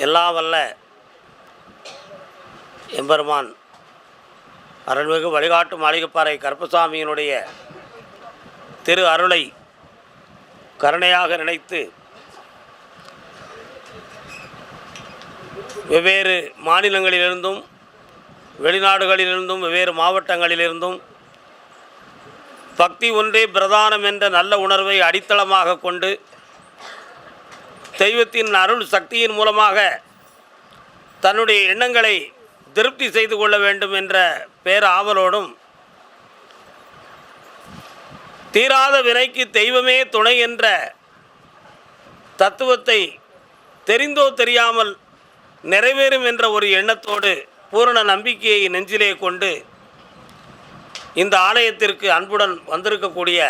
எல்லா வல்ல எம்பெருமான் அருள்மிகு வழிகாட்டு மாளிகைப்பாறை கருப்பசாமியினுடைய திரு அருளை கருணையாக நினைத்து வெவ்வேறு மாநிலங்களிலிருந்தும் வெளிநாடுகளிலிருந்தும் வெவ்வேறு மாவட்டங்களிலிருந்தும் பக்தி ஒன்றே பிரதானம் என்ற நல்ல உணர்வை அடித்தளமாக கொண்டு தெய்வத்தின் அருள் சக்தியின் மூலமாக தன்னுடைய எண்ணங்களை திருப்தி செய்து கொள்ள வேண்டும் என்ற பேராவலோடும் தீராத வினைக்கு தெய்வமே துணை என்ற தத்துவத்தை தெரிந்தோ தெரியாமல் நிறைவேறும் என்ற ஒரு எண்ணத்தோடு பூரண நம்பிக்கையை நெஞ்சிலே கொண்டு இந்த ஆலயத்திற்கு அன்புடன் வந்திருக்கக்கூடிய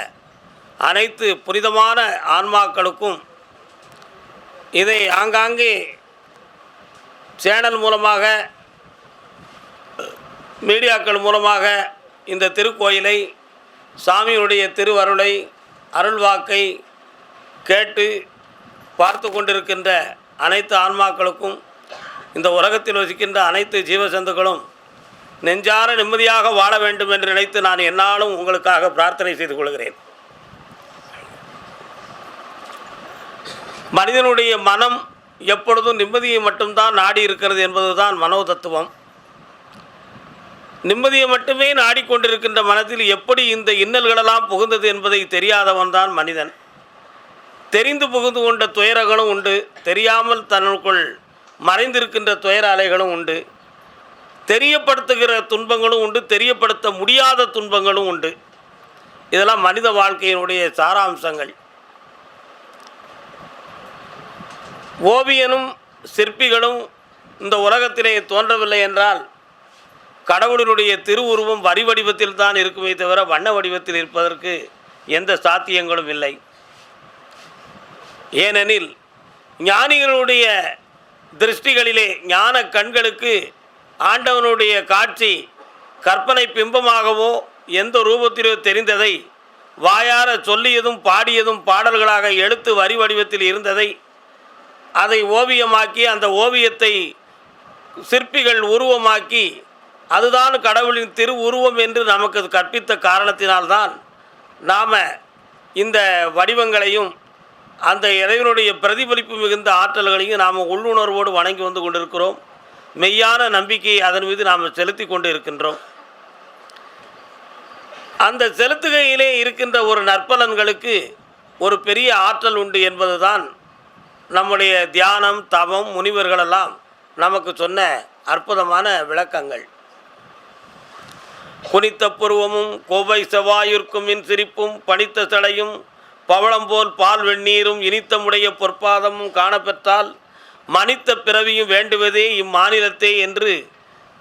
அனைத்து புனிதமான ஆன்மாக்களுக்கும் இதை ஆங்காங்கே சேனல் மூலமாக மீடியாக்கள் மூலமாக இந்த திருக்கோயிலை சாமியுடைய திருவருளை அருள்வாக்கை கேட்டு பார்த்து கொண்டிருக்கின்ற அனைத்து ஆன்மாக்களுக்கும் இந்த உலகத்தில் வசிக்கின்ற அனைத்து ஜீவசந்துக்களும் நெஞ்சார நிம்மதியாக வாழ வேண்டும் என்று நினைத்து நான் என்னாலும் உங்களுக்காக பிரார்த்தனை செய்து கொள்கிறேன். மனிதனுடைய மனம் எப்பொழுதும் நிம்மதியை மட்டும்தான் நாடி இருக்கிறது என்பதுதான் மனோ தத்துவம் நிம்மதியை மட்டுமே நாடிக்கொண்டிருக்கின்ற மனத்தில் எப்படி இந்த இன்னல்களெல்லாம் புகுந்தது என்பதை தெரியாதவன் தான் மனிதன். தெரிந்து புகுந்து கொண்ட துயரங்களும் உண்டு தெரியாமல் தனக்குள் மறைந்திருக்கின்ற துயர அலைகளும் உண்டு தெரியப்படுத்துகிற துன்பங்களும் உண்டு தெரியப்படுத்த முடியாத துன்பங்களும் உண்டு. இதெல்லாம் மனித வாழ்க்கையினுடைய சாராம்சங்கள். ஓவியனும் சிற்பிகளும் இந்த உலகத்திலே தோன்றவில்லை என்றால் கடவுளினுடைய திருவுருவம் வரி வடிவத்தில் தான் இருக்குமே தவிர வண்ண வடிவத்தில் இருப்பதற்கு எந்த சாத்தியங்களும் இல்லை. ஏனெனில் ஞானிகளுடைய திருஷ்டிகளிலே ஞான கண்களுக்கு ஆண்டவனுடைய காட்சி கற்பனை பிம்பமாகவோ எந்த ரூபத்திலோ தெரிந்ததை வாயார சொல்லியதும் பாடியதும் பாடல்களாக எழுத்து வரி வடிவத்தில் இருந்ததை அதை ஓவியமாக்கி அந்த ஓவியத்தை சிற்பிகள் உருவமாக்கி அதுதான் கடவுளின் திரு உருவம் என்று நமக்கு கற்பித்த காரணத்தினால்தான் நாம் இந்த வடிவங்களையும் அந்த இறைவனுடைய பிரதிபலிப்பு மிகுந்த ஆற்றல்களையும் நாம் உள்ளுணர்வோடு வணங்கி வந்து கொண்டிருக்கிறோம். மெய்யான நம்பிக்கையை அதன் மீது நாம் செலுத்தி கொண்டு இருக்கின்றோம் அந்த செலுத்துகையிலே இருக்கின்ற ஒரு நற்பலன்களுக்கு ஒரு பெரிய ஆற்றல் உண்டு என்பதுதான் நம்முடைய தியானம் தவம் முனிவர்களெல்லாம் நமக்கு சொன்ன அற்புதமான விளக்கங்கள். குனித்த புருவமும் கோவை செவ்வாயிற்கும் மின் சிரிப்பும் பனித்த சடையும் பவளம் போல் பால் வெந்நீரும் இனித்தமுடைய பொற்பாதமும் காணப்பெற்றால் மனித்த பிறவியும் வேண்டுவதே இம்மாநிலத்தே என்று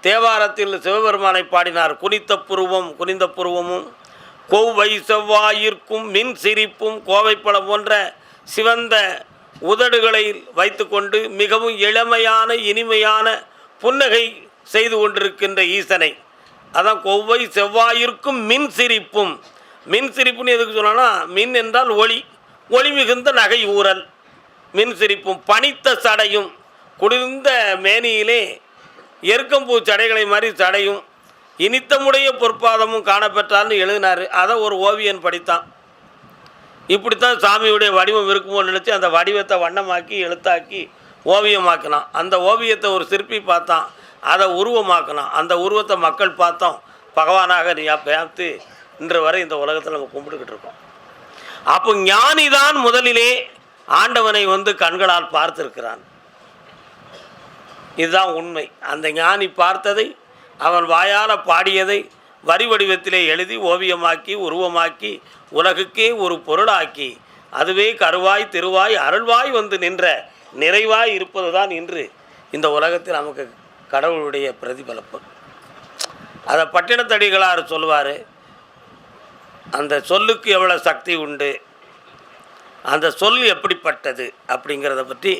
தேவாரத்தில் சிவபெருமானை பாடினார். குனித்த புருவம் குனிந்த புருவமும் கோவை செவ்வாயிற்கும் மின் சிரிப்பும் கோவைப்பழம் போன்ற சிவந்த உதடுகளை வைத்துக்கொண்டு மிகவும் இளமையான இனிமையான புன்னகை செய்து கொண்டிருக்கின்ற ஈசனை. அதான் கொவ்வை செவ்வாயிற்கும் மின் சிரிப்பும். மின் சிரிப்புன்னு எதுக்கு சொன்னோன்னா மின் என்றால் ஒளி. ஒளி மிகுந்த நகை ஊறல். மின் சிரிப்பும். பனித்த சடையும். குளிர்ந்த மேனியிலே எருக்கம்பூ சடைகளை மாதிரி சடையும். இனித்தமுடைய பொற்பாதமும் காணப்பெற்றால்னு எழுதினார். அதை ஒரு ஓவியன் படித்தான். இப்படித்தான் சாமியுடைய வடிவம் இருக்குமோ நினச்சி அந்த வடிவத்தை வண்ணமாக்கி எழுத்தாக்கி ஓவியமாக்கினான். அந்த ஓவியத்தை ஒரு சிற்பி பார்த்தான். அதை உருவமாக்கினான். அந்த உருவத்தை மக்கள் பார்த்தோம். பகவானாக நீ பார்த்து இன்று வரை இந்த உலகத்தில் நம்ம கும்பிட்டுக்கிட்டு இருக்கோம். அப்போ ஞானி தான் முதலிலே ஆண்டவனை வந்து கண்களால் பார்த்திருக்கிறான். இதுதான் உண்மை. அந்த ஞானி பார்த்ததை அவன் வாயால் பாடியதை வரி வடிவத்திலே எழுதி ஓவியமாக்கி உருவமாக்கி உலகுக்கே ஒரு பொருளாக்கி அதுவே கருவாய் திருவாய் அருள்வாய் வந்து நின்ற நிறைவாய் இருப்பது தான் இன்று இந்த உலகத்தில் நமக்கு கடவுளுடைய பிரதிபலிப்பு அதை பட்டினத்தடிகளார் சொல்லுவார் அந்த சொல்லுக்கு எவ்வளோ சக்தி உண்டு அந்த சொல் எப்படிப்பட்டது அப்படிங்கிறத பற்றி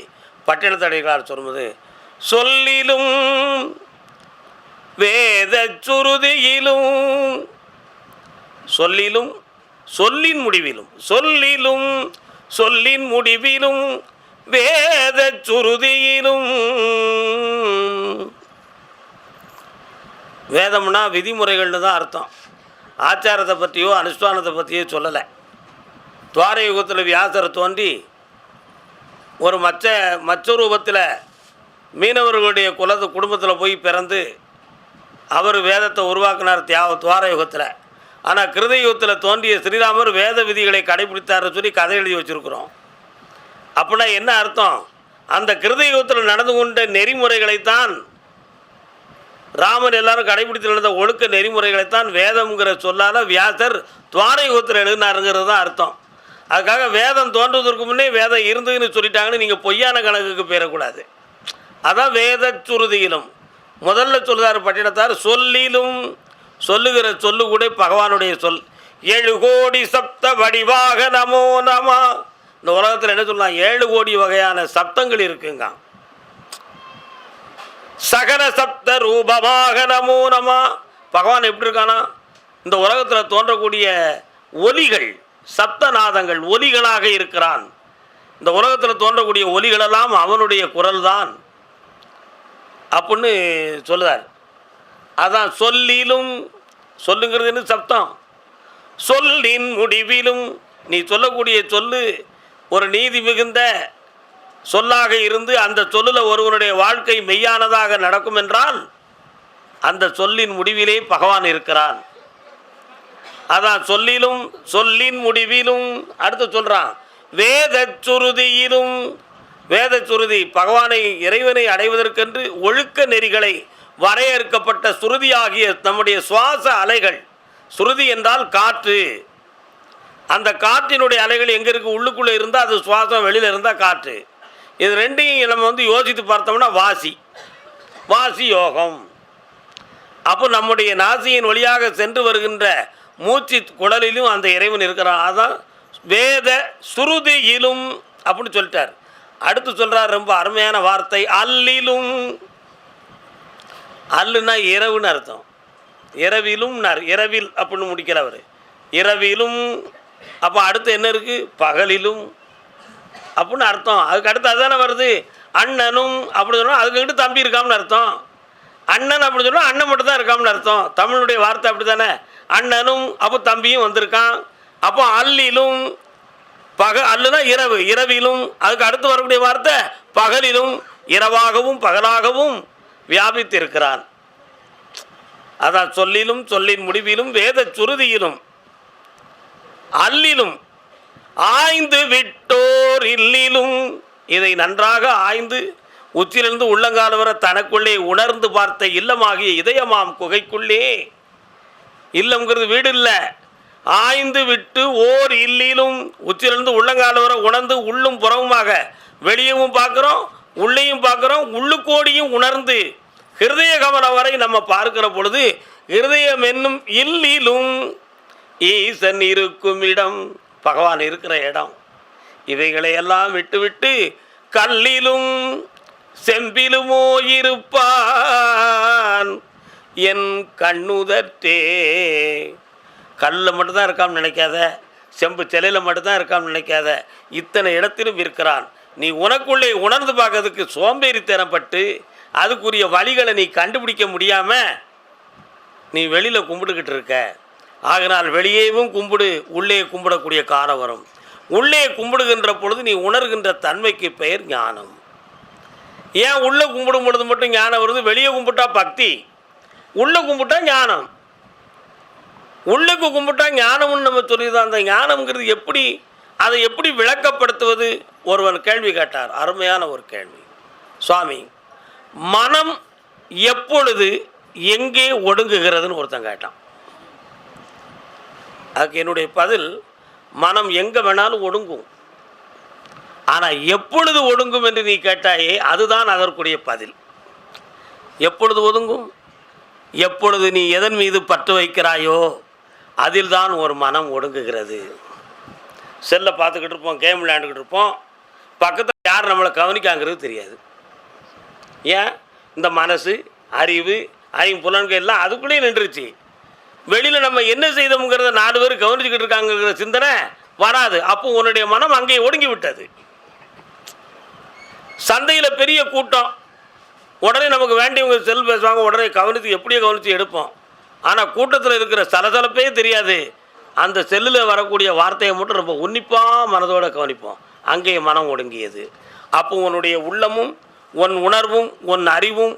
பட்டினத்தடிகளார் சொல்லும்போது சொல்லிலும் வேத சுருதியிலும் சொல்லிலும் சொல்லின் முடிவிலும் சொல்லிலும் சொல்லின் முடிவிலும் வேத சுருதியிலும். வேதம்னா விதிமுறைகள்னு தான் அர்த்தம். ஆச்சாரத்தை பற்றியோ அனுஷ்டானத்தை பற்றியோ சொல்லலை. துவார யுகத்தில் வியாசர் தோன்றி ஒரு மச்ச மச்ச ரூபத்தில் மீனவர்களுடைய குலத்து குடும்பத்தில் போய் பிறந்து அவர் வேதத்தை உருவாக்கினார் தியாக துவார யுகத்தில் ஆனால் கிருத யுகத்தில் தோன்றிய ஸ்ரீராமர் வேத விதிகளை கடைபிடித்தார்னு சொல்லி கதை எழுதி வச்சுருக்குறோம். அப்படின்னா என்ன அர்த்தம்? அந்த கிருத யுகத்தில் நடந்து கொண்ட நெறிமுறைகளைத்தான் ராமர் எல்லாரும் கடைபிடித்து நடந்த ஒழுக்க நெறிமுறைகளைத்தான் வேதம்ங்கிற சொல்லால் வியாசர் துவார யுகத்தில் எழுதினாருங்கிறது தான் அர்த்தம். அதுக்காக வேதம் தோன்றுவதற்கு முன்னே வேதம் இருந்ததுன்னு சொல்லிட்டாங்கன்னு நீங்கள் பொய்யான கணக்குக்கு போயிடக்கூடாது அதான் வேத சுருதியிலும் முதல்ல சொல்லுதார் பட்டினத்தார் சொல்லிலும் சொல்லுகிற சொல்லு கூட பகவானுடைய சொல். ஏழு கோடி சப்த வடிவாக நமோ நமா. இந்த உலகத்தில் என்ன சொல்லலாம்? ஏழு கோடி வகையான சப்தங்கள் இருக்குங்க. சகல சப்த ரூபமாக நமோ நமா. பகவான் எப்படி இருக்கானா? இந்த உலகத்தில் தோன்றக்கூடிய ஒலிகள் சப்தநாதங்கள் ஒலிகளாக இருக்கிறான். இந்த உலகத்தில் தோன்றக்கூடிய ஒலிகளெல்லாம் அவனுடைய குரல்தான். அப்படின்னு சொல்லுதார். அதான் சொல்லிலும் சொல்லுங்கிறதுன்னு சப்தம். சொல்லின் முடிவிலும் நீ சொல்லக்கூடிய சொல்லு ஒரு நீதி மிகுந்த சொல்லாக இருந்து அந்த சொல்லில் ஒருவனுடைய வாழ்க்கை மெய்யானதாக நடக்கும் என்றால் அந்த சொல்லின் முடிவிலே பகவான் இருக்கிறான். அதான் சொல்லிலும் சொல்லின் முடிவிலும் அடுத்து சொல்கிறான் வேத சுருதியிலும் வேத சுருதி பகவானை இறைவனை அடைவதற்கென்று ஒழுக்க நெறிகளை வரையறுக்கப்பட்ட சுருதியாகிய நம்முடைய சுவாச அலைகள். சுருதி என்றால் காற்று. அந்த காற்றினுடைய அலைகள் எங்கே இருக்குது உள்ளுக்குள்ளே இருந்தால் அது சுவாசம் வெளியில் இருந்தால் காற்று. இது ரெண்டையும் நம்ம வந்து யோசித்து பார்த்தோம்னா வாசி. வாசி யோகம். அப்போ நம்முடைய நாசியின் வழியாக சென்று வருகின்ற மூச்சு குடலிலும் அந்த இறைவன் இருக்கிறான். அதான் வேத சுருதியிலும் அப்படின்னு சொல்லிட்டார். அடுத்து சொல்கிறார் ரொம்ப அருமையான வார்த்தை அல்லிலும். அல்லுனா இரவுன்னு அர்த்தம். இரவிலும் நர் இரவில் அப்படின்னு முடிக்கிறவர் இரவிலும் அப்போ அடுத்து என்ன இருக்கு? பகலிலும் அப்படின்னு அர்த்தம். அதுக்கு அடுத்து அதுதானே வருது? அண்ணனும் அப்படி சொன்னால் அதுக்கிட்ட தம்பி இருக்காம்னு அர்த்தம். அண்ணன் அப்படி சொன்னால் அண்ணன் மட்டும் தான் அர்த்தம். தமிழுடைய வார்த்தை அப்படி தானே அண்ணனும் அப்போ தம்பியும் வந்திருக்கான். அப்போ அல்லிலும் பக அல்லுனா இரவு. இரவிலும் அதுக்கு அடுத்து வரக்கூடிய வார்த்தை பகலிலும் இரவாகவும் பகலாகவும் வியாபித்திருக்கிறான். அதான் சொல்லிலும் சொல்லின் முடிவிலும் வேத சுருதியிலும் அல்லிலும் ஆய்ந்து விட்டோர் இல்லிலும். இதை நன்றாக ஆய்ந்து உச்சிலிருந்து உள்ளங்கால வர தனக்குள்ளே உணர்ந்து பார்த்த இல்லமாகிய இதயமாம் குகைக்குள்ளே. இல்லம்ங்கிறது வீடு இல்லை. ஆய்ந்து விட்டு ஓர் இல்லிலும் உச்சிலிருந்து உள்ளங்கால வர உணர்ந்து உள்ளும் புறமுமாக வெளியவும் பார்க்குறோம் உள்ளேயும் பார்க்குறோம் உள்ளுக்கோடியும் உணர்ந்து ஹிருதய கமனம் வரை நம்ம பார்க்கிற பொழுது ஹிருதயம் என்னும் இல்லிலும் ஈசன் இருக்கும் இடம் பகவான் இருக்கிற இடம். இவைகளையெல்லாம் விட்டுவிட்டு கல்லிலும் செம்பிலுமோ இருப்பான். என் கண்ணுதற்றே கல்லில் மட்டும்தான் இருக்கான்னு நினைக்காத செம்பு சிலையில் மட்டும்தான் இருக்கான்னு நினைக்காத இத்தனை இடத்திலும் இருக்கிறான். நீ உனக்குள்ளே உணர்ந்து பார்க்கறதுக்கு சோம்பேறித்தனப்பட்டு அதுக்குரிய வழிகளை நீ கண்டுபிடிக்க முடியாமல் நீ வெளியில் கும்பிட்டுக்கிட்டு இருக்க. ஆகினால் வெளியேவும் கும்பிடு உள்ளே கும்பிடக்கூடிய காலம் வரும். உள்ளே கும்பிடுகின்ற பொழுது நீ உணர்கின்ற தன்மைக்கு பெயர் ஞானம். ஏன் உள்ளே கும்பிடும் பொழுது மட்டும் ஞானம் வருது? வெளியே கும்பிட்டா பக்தி. உள்ளே கும்பிட்டா ஞானம். உள்ளுக்கு கும்பிட்டா ஞானம்னு நம்ம சொல்லிதான். அந்த ஞானம்ங்கிறது எப்படி அதை எப்படி விளக்கப்படுத்துவது? ஒருவன் கேள்வி கேட்டார். அருமையான ஒரு கேள்வி. சுவாமி மனம் எப்பொழுது எங்கே ஒடுங்குகிறதுன்னு ஒருத்தன் கேட்டான். அதுக்கு என்னுடைய பதில் மனம் எங்கே வேணாலும் ஒடுங்கும். ஆனால் எப்பொழுது ஒடுங்கும் என்று நீ கேட்டாயே அதுதான் அதற்குரிய பதில். எப்பொழுது ஒதுங்கும்? எப்பொழுது நீ எதன் மீது பற்று வைக்கிறாயோ அதில் தான் ஒரு மனம் ஒடுங்குகிறது. செல்லை பார்த்துக்கிட்டு இருப்போம் கேம் விளையாண்டுக்கிட்டு இருப்போம். பக்கத்தில் யார் நம்மளை கவனிக்காங்கிறது தெரியாது. ஏன்? இந்த மனசு அறிவு ஐம்புலன்கள் எல்லாம் அதுக்குள்ளேயே நின்றுச்சு வெளியில் நம்ம என்ன செய்தோம்ங்கிறத நாலு பேர் கவனிச்சுக்கிட்டு இருக்காங்கிற சிந்தனை வராது. அப்போ உன்னுடைய மனம் அங்கேயே ஒடுங்கி விட்டது சந்தையில் பெரிய கூட்டம். உடனே நமக்கு வேண்டியவங்க செல் பேசுவாங்க உடனே கவனித்து எப்படியோ கவனித்து எடுப்போம். ஆனால் கூட்டத்தில் இருக்கிற சலசலப்பே தெரியாது. அந்த செல்லில் வரக்கூடிய வார்த்தையை மட்டும் ரொம்ப உன்னிப்பாக மனதோடு கவனிப்போம். அங்கே மனம் ஒடுங்கியது. அப்போ உன்னுடைய உள்ளமும் உன் உணர்வும் உன் அறிவும்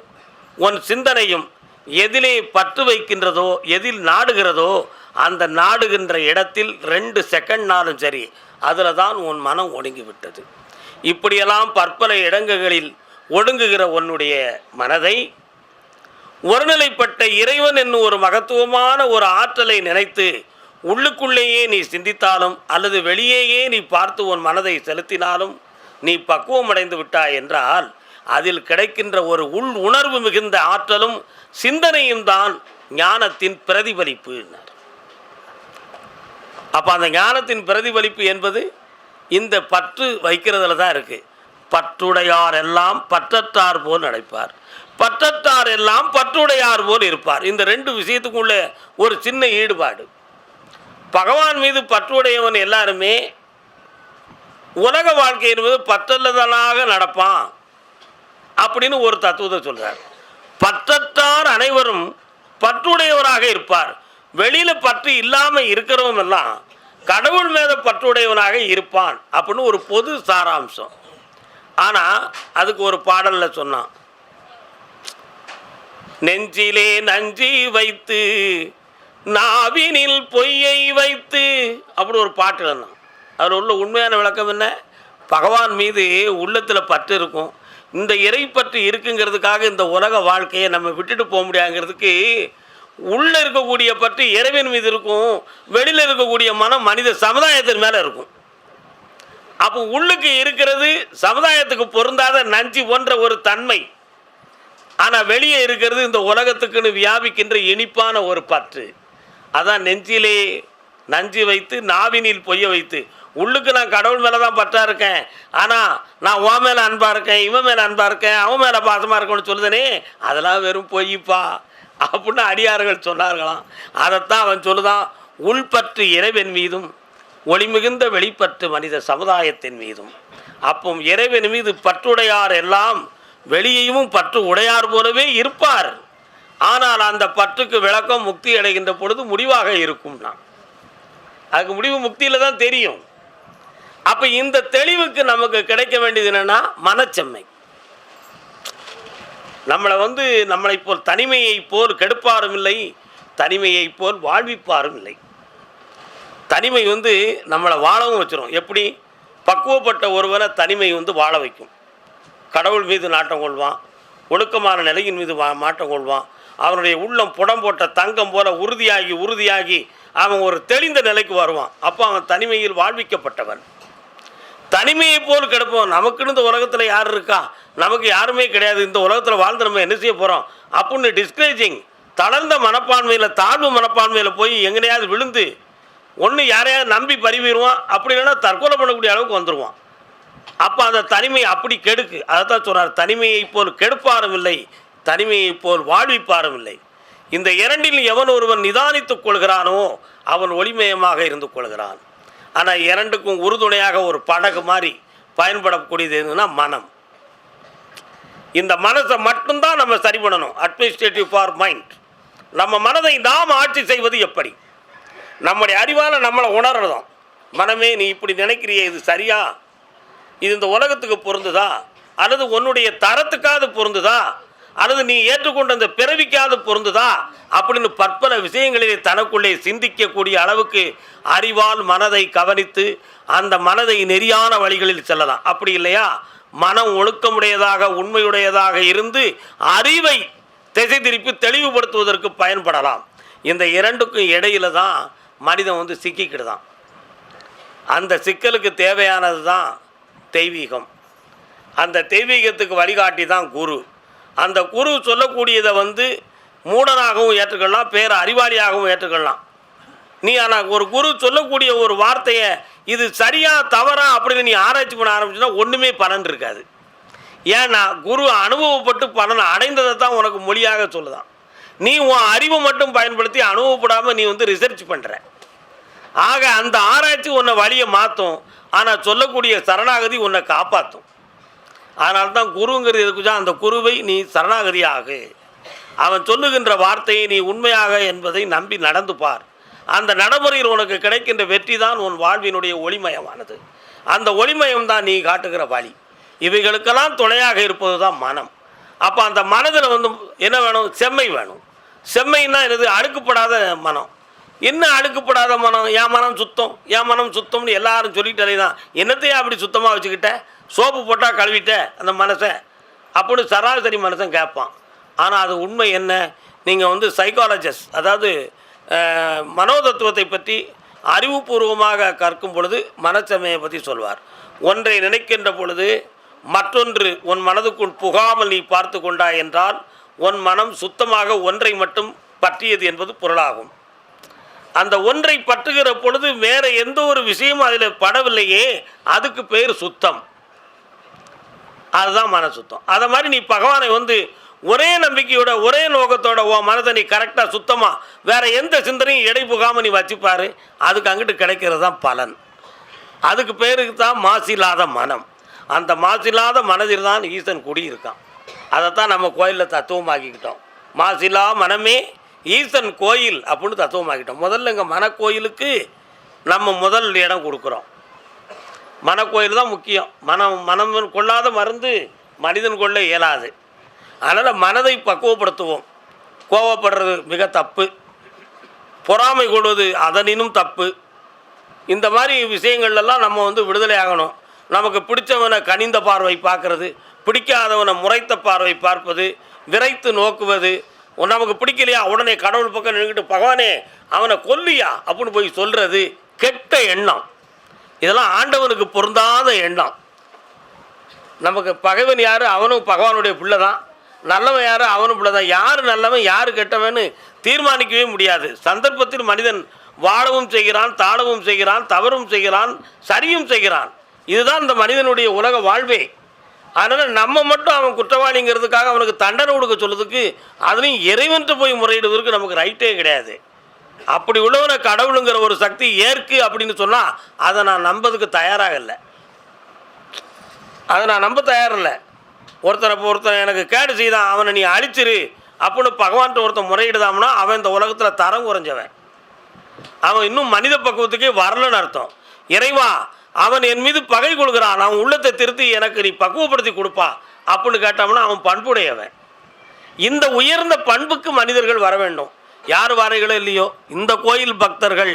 உன் சிந்தனையும் எதிலே பற்று வைக்கின்றதோ எதில் நாடுகிறதோ அந்த நாடுகின்ற இடத்தில் ரெண்டு செகண்ட்னாலும் சரி அதில் தான் உன் மனம் ஒடுங்கி விட்டது இப்படியெல்லாம் பற்பல இடங்குகளில் ஒடுங்குகிற உன்னுடைய மனதை ஒருநிலைப்பட்ட இறைவன் என்னும் ஒரு மகத்துவமான ஒரு ஆற்றலை நினைத்து உள்ளுக்குள்ளேயே நீ சிந்தித்தாலும் அல்லது வெளியேயே நீ பார்த்து உன் மனதை செலுத்தினாலும் நீ பக்குவம் அடைந்து விட்டாய் என்றால் அதில் கிடைக்கின்ற ஒரு உள் உணர்வு மிகுந்த ஆற்றலும் சிந்தனையும் தான் ஞானத்தின் பிரதிபலிப்பு. அப்போ அந்த ஞானத்தின் பிரதிபலிப்பு என்பது இந்த பற்று வைக்கிறதுல தான் இருக்குது பற்றுடையார் எல்லாம் பற்றத்தார் போல் நடைப்பார். பற்றத்தார் எல்லாம் பற்றுடையார் போல் இருப்பார். இந்த ரெண்டு விஷயத்துக்குள்ள ஒரு சின்ன ஈடுபாடு. பகவான் மீது பற்றுடையவன் எல்லாருமே உலக வாழ்க்கை என்பது பற்றல்லதனாக நடப்பான் அப்படின்னு ஒரு தத்துவத்தை சொல்கிறார் பற்றத்தார் அனைவரும் பற்றுடையவராக இருப்பார். வெளியில் பற்று இல்லாமல் இருக்கிறவன் எல்லாம் கடவுள் மேல பற்றுடையவனாக இருப்பான் அப்படின்னு ஒரு பொது சாராம்சம். ஆனால் அதுக்கு ஒரு பாடலில் சொன்னான். நெஞ்சிலே நஞ்சி வைத்து நாவினில் பொய்யை வைத்து அப்படி ஒரு பாட்டு எழுதினான் அதில் உள்ள உண்மையான விளக்கம் என்ன? பகவான் மீது உள்ளத்தில் பற்று இருக்கும். இந்த இறைப்பற்று இருக்குங்கிறதுக்காக இந்த உலக வாழ்க்கையை நம்ம விட்டுட்டு போக முடியாங்கிறதுக்கு உள்ளே இருக்கக்கூடிய பற்று இறைவன் மீது இருக்கும். வெளியில் இருக்கக்கூடிய மனம் மனித சமுதாயத்தின் மேலே இருக்கும். அப்போ உள்ளுக்கு இருக்கிறது சமுதாயத்துக்கு பொருந்தாத நஞ்சு போன்ற ஒரு தன்மை. ஆனால் வெளியே இருக்கிறது இந்த உலகத்துக்குன்னு வியாபிக்கின்ற இனிப்பான ஒரு பற்று. அதான் நெஞ்சிலே நஞ்சு வைத்து நாவினில் பொய்ய வைத்து. உள்ளுக்கு நான் கடவுள் மேலே தான் பற்றா இருக்கேன். ஆனால் நான் உன் மேலே அன்பாக இருக்கேன் இவன் மேலே அன்பாக இருக்கேன் அவன் மேலே பாசமாக இருக்கணும்னு சொல்லுதனே அதெல்லாம் வெறும் பொய்ப்பா? அப்படின்னு அடியார்கள் சொன்னார்களாம். அதைத்தான் அவன் சொல்லுதான் உள்பற்று இறைவன் மீதும் ஒளிமிகுந்த வெளிப்பற்று மனித சமுதாயத்தின் மீதும் அப்போ இறைவன் மீது பற்றுடையார் எல்லாம் வெளியையும் பற்று உடையார் போலவே இருப்பார். ஆனால் அந்த பற்றுக்கு விளக்கம் முக்தி அடைகின்ற பொழுது முடிவாக இருக்கும்னா அதுக்கு முடிவு முக்தியில் தான் தெரியும். அப்போ இந்த தெளிவுக்கு நமக்கு கிடைக்க வேண்டியது என்னென்னா மனச்செம்மை. நம்மளை வந்து நம்மளை போல் தனிமையை போல் கெடுப்பாரும் இல்லை தனிமையை போல் வாழ்விப்பாரும் இல்லை. தனிமை வந்து நம்மளை வாழவும் வச்சிரும். எப்படி? பக்குவப்பட்ட ஒருவனை தனிமை வந்து வாழ வைக்கும். கடவுள் மீது நாட்டம் கொள்வான். ஒழுக்கமான நிலையின் மீது வா மாட்டம் கொள்வான். அவனுடைய உள்ளம் புடம் போட்ட தங்கம் போல உறுதியாகி உறுதியாகி அவன் ஒரு தெளிந்த நிலைக்கு வருவான். அப்போ அவன் தனிமையில் வாழ்விக்கப்பட்டவன். தனிமையை போல் கிடப்போம் நமக்குன்னு இந்த உலகத்தில் யார் இருக்கா? நமக்கு யாருமே கிடையாது. இந்த உலகத்தில் வாழ்ந்து நம்ம என்ன செய்ய போகிறோம் அப்படின்னு டிஸ்கரேஜிங் தளர்ந்த மனப்பான்மையில் தாழ்வு மனப்பான்மையில் போய் எங்கனையாவது விழுந்து ஒன்று யாரையாவது நம்பி பறிவிடுவான் அப்படி இல்லைன்னா தற்கொலை பண்ணக்கூடிய அளவுக்கு வந்துடுவான் அப்போ அந்த தனிமை அப்படி கெடுக்கு. அதைத்தான் சொல்கிறார் தனிமையை போல் கெடுப்பாரும் இல்லை தனிமையைப் போல் வாழ்விப்பாரும் இல்லை. இந்த இரண்டில் எவன் ஒருவன் நிதானித்துக் கொள்கிறானோ அவன் ஒளிமயமாக இருந்து கொள்கிறான். ஆனால் இரண்டுக்கும் உறுதுணையாக ஒரு படகு மாதிரி பயன்படக்கூடியது எதுன்னா மனம். இந்த மனசை மட்டும்தான் நம்ம சரி பண்ணணும். அட்மினிஸ்ட்ரேட்டிவ் ஃபார் மைண்ட் நம்ம மனதை நாம் ஆட்சி செய்வது எப்படி? நம்முடைய அறிவால் நம்மளை உணர்றதும் மனமே நீ இப்படி நினைக்கிறியே இது சரியா? இது இந்த உலகத்துக்கு பொருந்துதா? அல்லது உன்னுடைய தரத்துக்காவது பொருந்துதா? அல்லது நீ ஏற்றுக்கொண்ட அந்த பிறவிக்காவது பொருந்துதா? அப்படின்னு பற்பல விஷயங்களிலே தனக்குள்ளே சிந்திக்கக்கூடிய அளவுக்கு அறிவால் மனதை கவனித்து அந்த மனதை நெறியான வழிகளில் செல்லலாம். அப்படி இல்லையா? மனம் ஒழுக்கமுடையதாக உண்மையுடையதாக இருந்து அறிவை திசை திருப்பி தெளிவுபடுத்துவதற்கு பயன்படலாம். இந்த இரண்டுக்கும் இடையில தான் மனிதன் வந்து சிக்கிக்கிடுதான். அந்த சிக்கலுக்கு தேவையானது தான் தெய்வீகம். அந்த தெய்வீகத்துக்கு வழிகாட்டி தான் குரு. அந்த குரு சொல்லக்கூடியதை வந்து மூடனாகவும் ஏற்றுக்கொள்ளலாம் பேர அறிவாளியாகவும் ஏற்றுக்கொள்ளலாம். நீ ஆனால் ஒரு குரு சொல்லக்கூடிய ஒரு வார்த்தையை இது சரியா தவறா அப்படின்னு நீ ஆராய்ச்சி பண்ண ஆரம்பிச்சுன்னா ஒன்றுமே பலன் இருக்காது. ஏன்னா குரு அனுபவப்பட்டு பலன் அடைந்ததை தான் உனக்கு மொழியாக சொல்லுதான். நீ உன் அறிவை மட்டும் பயன்படுத்தி அனுபவப்படாமல் நீ வந்து ரிசர்ச் பண்ணுற ஆக அந்த ஆராய்ச்சி உன்னை வழியை மாற்றும் ஆனால் சொல்லக்கூடிய சரணாகதி உன்னை காப்பாற்றும் அதனால தான் குருங்கிறது எதுக்குச்சா? அந்த குருவை நீ சரணாகதியாகு. அவன் சொல்லுகின்ற வார்த்தையை நீ உண்மையாக என்பதை நம்பி நடந்து பார். அந்த நடைமுறையில் உனக்கு கிடைக்கின்ற வெற்றி தான் உன் வாழ்வினுடைய ஒளிமயமானது. அந்த ஒளிமயம் தான் நீ காட்டுகிற வழி. இவைகளுக்கெல்லாம் துணையாக இருப்பது தான் மனம். அப்போ அந்த மனதில் வந்து என்ன வேணும்? செம்மை வேணும். செம்மைன்னா என்னது? அடுக்குப்படாத மனம். என்ன அடுக்குப்படாத மனம்? என் மனம் சுத்தம். என் மனம் சுத்தம்னு எல்லாரும் சொல்லிட்டாலே தான். என்னத்தையும் அப்படி சுத்தமாக வச்சுக்கிட்ட? சோப்பு போட்டால் கழுவிட்ட அந்த மனசை? அப்படின்னு சராசரி மனசன் கேட்பான். ஆனால் அது உண்மை என்ன? நீங்கள் வந்து சைக்காலஜிஸ்ட் அதாவது மனோதத்துவத்தை பற்றி அறிவுபூர்வமாக கற்கும் பொழுது மனச்சமையை பற்றி சொல்வார். ஒன்றை நினைக்கின்ற பொழுது மற்றொன்று உன் மனதுக்குள் புகாமல் நீ பார்த்து கொண்டாய் என்றால் உன் மனம் சுத்தமாக ஒன்றை மட்டும் பற்றியது என்பது பொருளாகும். அந்த ஒன்றை பற்றுகிற பொழுது வேற எந்த ஒரு விஷயமும் அதில் படவில்லையே அதுக்கு பேர் சுத்தம். அதுதான் மன சுத்தம். அதை மாதிரி நீ பகவானை வந்து ஒரே நம்பிக்கையோட ஒரே நோக்கத்தோட உன் மனதை நீ கரெக்டாக சுத்தமாக வேற எந்த சிந்தனையும் இடை புகாமல் நீ வச்சுப்பாரு அதுக்கு அங்கிட்டு கிடைக்கிறது தான் பலன். அதுக்கு பேருக்கு தான் மாசில்லாத மனம். அந்த மாசில்லாத மனதில் தான் ஈசன் குடியிருக்கான். அதைத்தான் நம்ம கோயிலில் தத்துவமாக்கிக்கிட்டோம். மாசிலா மனமே ஈசன் கோயில் அப்படின்னு தத்துவமாக்கிட்டோம். முதல்ல இங்கே மனக்கோயிலுக்கு நம்ம முதல் இடம் கொடுக்குறோம். மனக்கோயில் தான் முக்கியம். மனம் மனம் கொள்ளாத மருந்து மனிதன் கொள்ள இயலாது. அதனால் மனதை பக்குவப்படுத்துவோம். கோவப்படுறது மிக தப்பு. பொறாமை கொள்வது அதனினும் தப்பு. இந்த மாதிரி விஷயங்கள்லாம் நம்ம வந்து விடுதலை ஆகணும். நமக்கு பிடிச்சவனை கனிந்த பார்வை பார்க்குறது. பிடிக்காதவனை முறைத்த பார்வை பார்ப்பது விரைத்து நோக்குவது. நமக்கு பிடிக்கலையா? உடனே கடவுள் பக்கம் நின்றுக்கிட்டு பகவானே அவனை கொல்லியா? அப்படின்னு போய் சொல்கிறது கெட்ட எண்ணம். இதெல்லாம் ஆண்டவனுக்கு பொருந்தாத எண்ணம். நமக்கு பகைவன் யார்? அவனும் பகவானுடைய பிள்ளை தான் நல்லவன் யார்? அவனும் பிள்ளை தான் யார் நல்லவன் யார் கெட்டவன்னு தீர்மானிக்கவே முடியாது. சந்தர்ப்பத்தில் மனிதன் வாழவும் செய்கிறான் தாழவும் செய்கிறான் தவறும் செய்கிறான் சரியும் செய்கிறான். இதுதான் இந்த மனிதனுடைய உலக வாழ்வே. அதனால் நம்ம மட்டும் அவன் குற்றவாளிங்கிறதுக்காக அவனுக்கு தண்டனை கொடுக்க சொல்லுறதுக்கு அதுலேயும் இறைவன்ட்டு போய் முறையிடுவதற்கு நமக்கு ரைட்டே கிடையாது. அப்படி உள்ளவனை கடவுளுங்கிற ஒரு சக்தி ஏற்கு அப்படின்னு சொன்னால் அதை நான் நம்பதுக்கு தயாராக இல்லை. அதை நான் நம்ப தயாரில்லை ஒருத்தரை இப்போ ஒருத்தன் எனக்கு கேடு செய்தான் அவனை நீ அழிச்சிரு அப்படின்னு பகவான்கிட்ட ஒருத்தன் முறையிடுதாம்னா அவன் இந்த உலகத்தில் தரம் குறைஞ்சவன். அவன் இன்னும் மனித பக்குவத்துக்கே வரலன்னு அர்த்தம். இறைவா அவன் என் மீது பகை கொள்கிறான் அவன் உள்ளத்தை திருத்தி எனக்கு நீ பக்குவப்படுத்தி கொடுப்பா அப்படின்னு கேட்டோம்னா அவன் பண்புடையவன். இந்த உயர்ந்த பண்புக்கு மனிதர்கள் வர வேண்டும். யார் வாரைகளோ இல்லையோ இந்த கோயில் பக்தர்கள்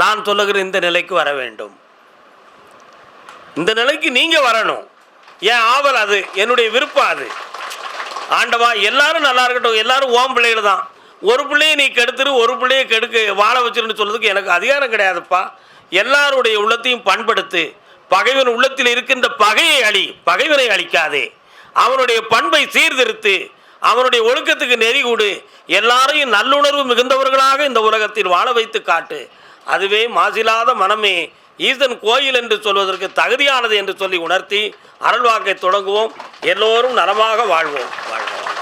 நான் சொல்லுகிற இந்த நிலைக்கு வர வேண்டும். இந்த நிலைக்கு நீங்கள் வரணும். ஏன் ஆவல் அது என்னுடைய விருப்பம் அது. ஆண்டவா எல்லாரும் நல்லா இருக்கட்டும் எல்லாரும் ஓம் பிள்ளைகள் தான். ஒரு பிள்ளையை நீ கெடுத்துரு ஒரு பிள்ளையை கெடுக்க வாழ வச்சிருன்னு சொல்றதுக்கு எனக்கு அதிகாரம் கிடையாதுப்பா. எல்லாருடைய உள்ளத்தையும் பண்படுத்து பகைவன் உள்ளத்தில் இருக்கின்ற பகையை அழி பகைவனை அழிக்காதே. அவனுடைய பண்பை சீர்திருத்து அவனுடைய ஒழுக்கத்துக்கு நெறி கொடு. எல்லாரையும் நல்லுணர்வு மிகுந்தவர்களாக இந்த உலகத்தில் வாழ வைத்து காட்டு. அதுவே மாசிலாத மனமே ஈசன் கோயில் என்று சொல்வதற்கு தகுதியானது என்று சொல்லி உணர்த்தி அருள்வாக்கை தொடங்குவோம். எல்லோரும் நலமாக வாழ்வோம். வாழ்வோம்.